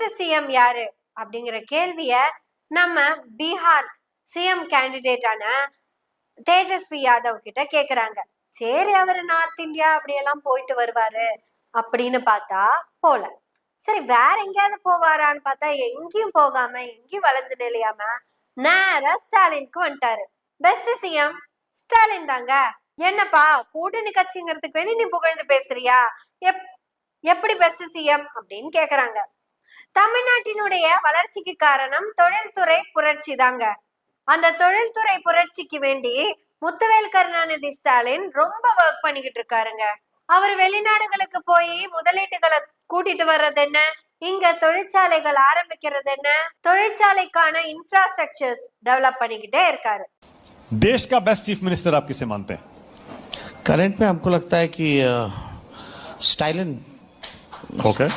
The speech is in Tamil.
பெஸ்ட் சிஎம் யாரு? அப்படிங்கிற கேள்விய நம்ம பீகார் சிஎம் கேண்டிடேட்டான தேஜஸ்வி யாதவ் கிட்ட கேக்குறாங்க. சரி அவரு நார்த் இந்தியா அப்படியெல்லாம் போயிட்டு வருவாரு அப்படின்னு பார்த்தா போல. சரி வேற எங்கேயாவது போவாரான்னு பார்த்தா எங்கேயும் போகாம எங்கேயும் வளைஞ்சு நிலையாம நேரா ஸ்டாலினுக்கு வந்துட்டாரு. பெஸ்ட் சிஎம் ஸ்டாலின் தாங்க. என்னப்பா கூட்டணி கட்சிங்கிறதுக்கு வேண்டி நீ புகழ்ந்து பேசுறியா? எப் எப்படி பெஸ்ட் சிஎம் அப்படின்னு கேக்குறாங்க. தமிழ்நாட்டினுடைய வளர்ச்சிக்கு காரணம் தொழில்துறை புரட்சி தாங்க அந்த தொழில்துறை புரட்சிக்கு வேண்டி முத்துவேல் கருணாநிதி ஸ்டாலின் ரொம்ப ஒர்க் பண்ணிக்கிட்டு இருக்காருங்க அவர் வெளிநாடுகளுக்கு போய் முதலீட்டுகளை கூட்டிட்டு வர்றது என்ன இங்க தொழிற்சாலைகள் ஆரம்பிக்கிறது என்ன தொழிற்சாலைக்கான இன்ஃப்ராஸ்ட்ரக்சர்ஸ் டெவலப் பண்ணிக்கிட்டே இருக்காரு देश का बेस्ट चीफ मिनिस्टर आप किसे मानते हैं करंट में हमको लगता है कि स्टाइलन ओके